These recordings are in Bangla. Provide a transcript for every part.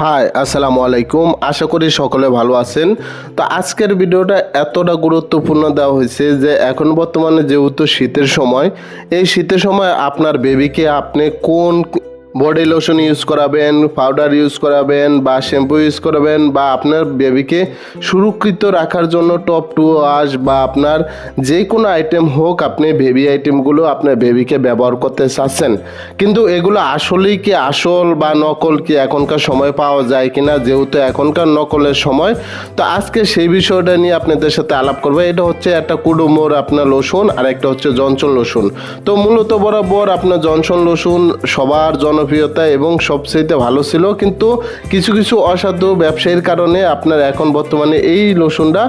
হাই আসসালামু আলাইকুম। আশা করি সকলে ভালো আছেন। তো আজকের ভিডিওটা এতটা গুরুত্বপূর্ণ দেওয়া হয়েছে যে এখন বর্তমানে যেহেতু শীতের সময়, এই শীতের সময় আপনার বেবিকে আপনি কোন বডি লোশন ইউজ করাবেন পাউডার ইউজ করাবেন বা শ্যাম্পু ইউজ করাবেন বা আপনার বেবিকে সুরক্ষিত রাখার জন্য টপ টু ওয়াশ বা আপনার যে কোনো আইটেম হোক আপনি বেবি আইটেমগুলো আপনার বেবিকে ব্যবহার করতে চাচ্ছেন। কিন্তু এগুলো আসলেই কি আসল বা নকল কি এখনকার সময় পাওয়া যায় কিনা? যেহেতু এখনকার নকলের সময়, তো আজকে সেই বিষয়টা নিয়ে আপনাদের সাথে আলাপ করব। এটা হচ্ছে একটা কুডুমোর আপনার লোশন আর একটা হচ্ছে জনসন লোশন তো মূলত বরাবর আপনার জনসন লোশন সবার জনপ্রিয়তা এবং সবচেয়ে ভালো ছিল, কিন্তু কিছু কিছু অসাধু ব্যবসায়ীর কারণে আপনার এখন বর্তমানে এই লোশনটা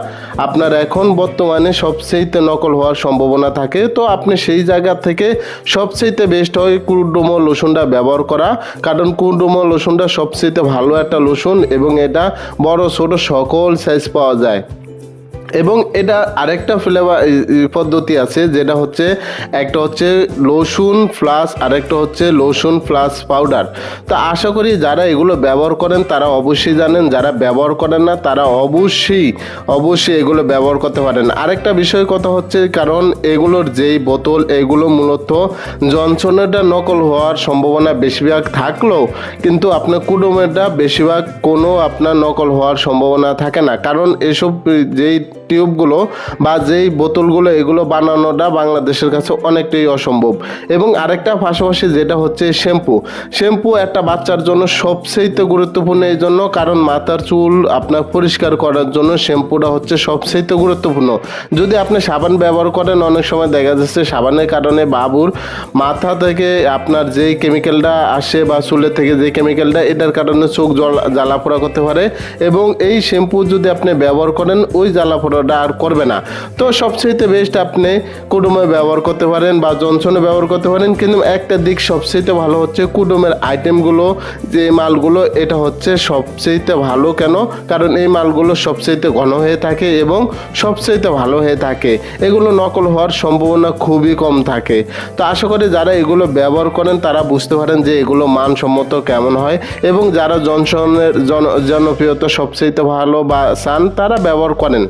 আপনার এখন বর্তমানে সবচেয়ে নকল হওয়ার সম্ভাবনা থাকে। তো আপনি সেই জায়গা থেকে সবচেয়ে বেস্ট হয় কুডুমো লোশনটা ব্যবহার করা, কারণ কুডুমো লোশনটা সবচেয়ে ভালো একটা লোশন এবং এটা বড় ছোট সকল সাইজ পাওয়া যায়। এবং এটা আরেকটা ফ্লেভার পদ্ধতি আছে, যেটা হচ্ছে একটা হচ্ছে লসুন প্লাস আরেকটা হচ্ছে লসুন প্লাস পাউডার তা আশা করি যারা এগুলো ব্যবহার করেন, তারা অবশ্যই জানেন, যারা ব্যবহার করেন না, তারা অবশ্যই অবশ্যই এগুলো ব্যবহার করতে পারেন। আরেকটা বিষয় কথা হচ্ছে, কারণ এগুলোর যেই বোতল, এগুলো মূলত জনসনেরটা নকল হওয়ার সম্ভাবনা বেশিরভাগ থাকলেও কিন্তু আপনার কুডুমেরটা বেশিরভাগ কোনো আপনার নকল হওয়ার সম্ভাবনা থাকে না। কারণ এসব, যেই টিউবগুলো বা যেই বোতলগুলো এগুলো বানানোটা বাংলাদেশের কাছে অনেকটাই অসম্ভব। এবং আরেকটা পাশাপাশি যেটা হচ্ছে শ্যাম্পু। শ্যাম্পু একটা বাচ্চার জন্য সবচেয়ে গুরুত্বপূর্ণ এই জন্য কারণ মাথার চুল আপনার পরিষ্কার করার জন্য শ্যাম্পুটা হচ্ছে সবচেয়ে গুরুত্বপূর্ণ। যদি আপনি সাবান ব্যবহার করেন, অনেক সময় দেখা যাচ্ছে সাবানের কারণে বাবুর মাথা থেকে আপনার যেই কেমিক্যালটা আসে বা চুলের থেকে যে কেমিক্যালটা এটার কারণে চোখ জ্বালা পোড়া করতে পারে। এবং এই শ্যাম্পু যদি আপনি ব্যবহার করেন, ওই জ্বালা পোড়াটা আর করবে না। তো সবচেয়ে বেস্ট আপনি কুডুমে ব্যবহার করতে পারেন বা জনসনে ব্যবহার করতে পারেন। কিন্তু একটা দিক সবচেয়ে ভালো হচ্ছে কুডুমের আইটেমগুলো যে মালগুলো, এটা হচ্ছে সবচেয়ে ভালো। কেন? কারণ এই মালগুলো সবচেয়ে ঘন হয়ে থাকে এবং সবচেয়ে ভালো হয়ে থাকে। এগুলো নকল হওয়ার সম্ভাবনা খুবই কম থাকে। তো আশা করি যারা এগুলো ব্যবহার করেন, তারা বুঝতে পারেন যে এগুলো মানসম্মত কেমন হয় এবং যারা জনসনের জন, জনপ্রিয়তা সবচেয়ে ভালো বা চান তারা ব্যবহার করেন।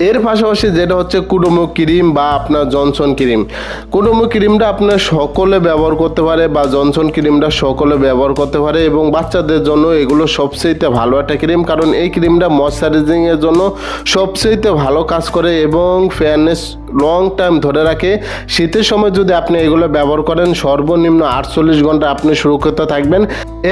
এর পাশাপাশি যেটা হচ্ছে কুডুমো ক্রিম বা আপনার জনসন ক্রিম। কুডুমো ক্রিমটা আপনার সকলে ব্যবহার করতে পারে বা জনসন ক্রিমটা সকলে ব্যবহার করতে পারে এবং বাচ্চাদের জন্য এগুলো সবচেয়ে ভালো একটা ক্রিম কারণ এই ক্রিমটা ময়শ্চারাইজিংয়ের জন্য সবচেয়ে ভালো কাজ করে এবং ফেয়ারনেস লং টাইম ধরে রাখে। শীতের সময় যদি আপনি এগুলো ব্যবহার করেন, সর্বনিম্ন আটচল্লিশ ঘণ্টা আপনি সুরক্ষিত থাকবেন।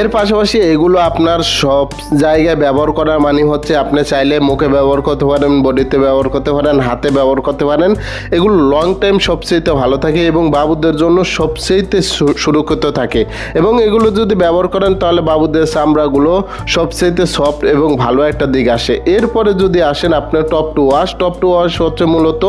এর পাশাপাশি এগুলো আপনার সব জায়গায় ব্যবহার করার মানে হচ্ছে আপনি চাইলে মুখে ব্যবহার করতে পারেন, বডিতে ব্যবহার করতে পারেন, হাতে ব্যবহার করতে পারেন। এগুলো লং টাইম সবচেয়ে ভালো থাকে এবং বাবুদের জন্য সবচেয়ে সুরক্ষিত থাকে। এবং এগুলো যদি ব্যবহার করেন, তাহলে বাবুদের চামড়াগুলো সবচেয়ে সফট এবং ভালো একটা দিক আসে। এরপরে যদি আসেন আপনার top two wash top two wash হচ্ছে মূলত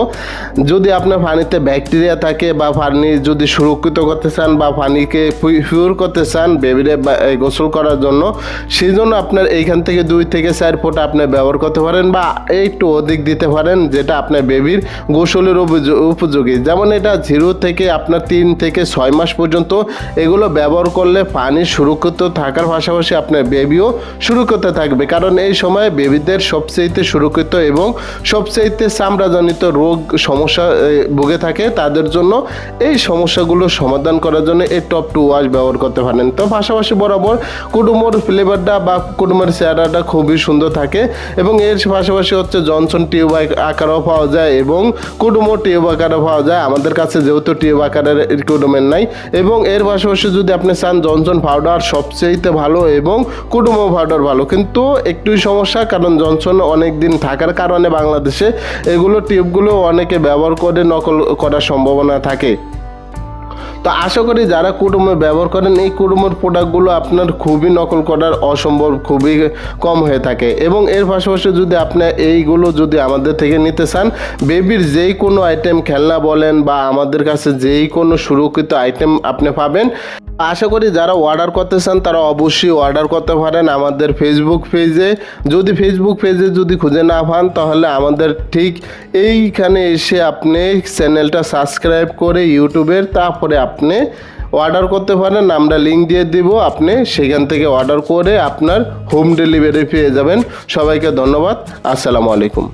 যদি আপনার পানিতে ব্যাকটেরিয়া থাকে বা পানি যদি সুরক্ষিত করতে চান বা পানিকে পিওর করতে চান বেবিরে গোসল করার জন্য, সেই জন্য আপনার এইখান থেকে দুই থেকে চার ফুট আপনি ব্যবহার করতে পারেন বা একটু অধিক দিতে পারেন, যেটা আপনার বেবির গোসলের উপযো- উপযোগী। যেমন এটা জিরো থেকে আপনার তিন থেকে ছয় মাস পর্যন্ত এগুলো ব্যবহার করলে পানি সুরক্ষিত থাকার পাশাপাশি আপনার বেবিও সুরক্ষিত থাকবে। কারণ এই সময় বেবিদের সবচেয়ে সুরক্ষিত এবং সবচেয়ে চামড়াজনিত রোগ সমস্যা এ, ভুগে থাকে তাদের জন্য এই সমস্যাগুলো সমাধান করার জন্য এই টপ টু ওয়াশ ব্যবহার করতে পারেন। তো পাশাপাশি বরাবর কুডুমোর ফ্লেভারটা বা কুডুমোর চেহারাটা খুবই সুন্দর থাকে এবং এর পাশাপাশি হচ্ছে জনসন টিউব আকারও পাওয়া যায় এবং কুডুমো টিউব আকারও পাওয়া যায়। আমাদের কাছে যেহেতু টিউব আকারের কুডুমের নাই এবং এর পাশাপাশি যদি আপনি চান জনসন পাউডার সবচেয়ে ভালো এবং কুডুমো পাউডার ভালো। কিন্তু একটুই সমস্যা কারণ জনসন অনেক দিন থাকার কারণে বাংলাদেশে এগুলো টিউবগুলো অনেকে ব্যবহার করে নকল করার সম্ভাবনা থাকে। তো আশা করি যারা কুটুমে ব্যবহার করেন, এই কুটুমের প্রোডাক্টগুলো আপনার খুবই নকল করার অসম্ভব খুবই কম হয়ে থাকে। এবং এর পাশাপাশি যদি আপনি এইগুলো যদি আমাদের থেকে নিতে চান বেবির যেই কোনো আইটেম খেলনা বলেন বা আমাদের কাছে যেই কোনো সুরক্ষিত আইটেম আপনি পাবেন আশা করি যারা অর্ডার করতে চান, তারা অবশ্যই অর্ডার করতে পারেন আমাদের ফেসবুক পেজে যদি ফেসবুক পেজে যদি খুঁজে না পান, তাহলে আমাদের ঠিক এইখানে এসে আপনি চ্যানেলটা সাবস্ক্রাইব করে ইউটিউবের তারপরে আপনি অর্ডার করতে পারেন। আমরা লিঙ্ক দিয়ে দিব, আপনি সেখান থেকে অর্ডার করে আপনার হোম ডেলিভারি পেয়ে যাবেন। সবাইকে ধন্যবাদ। আসসালামু আলাইকুম।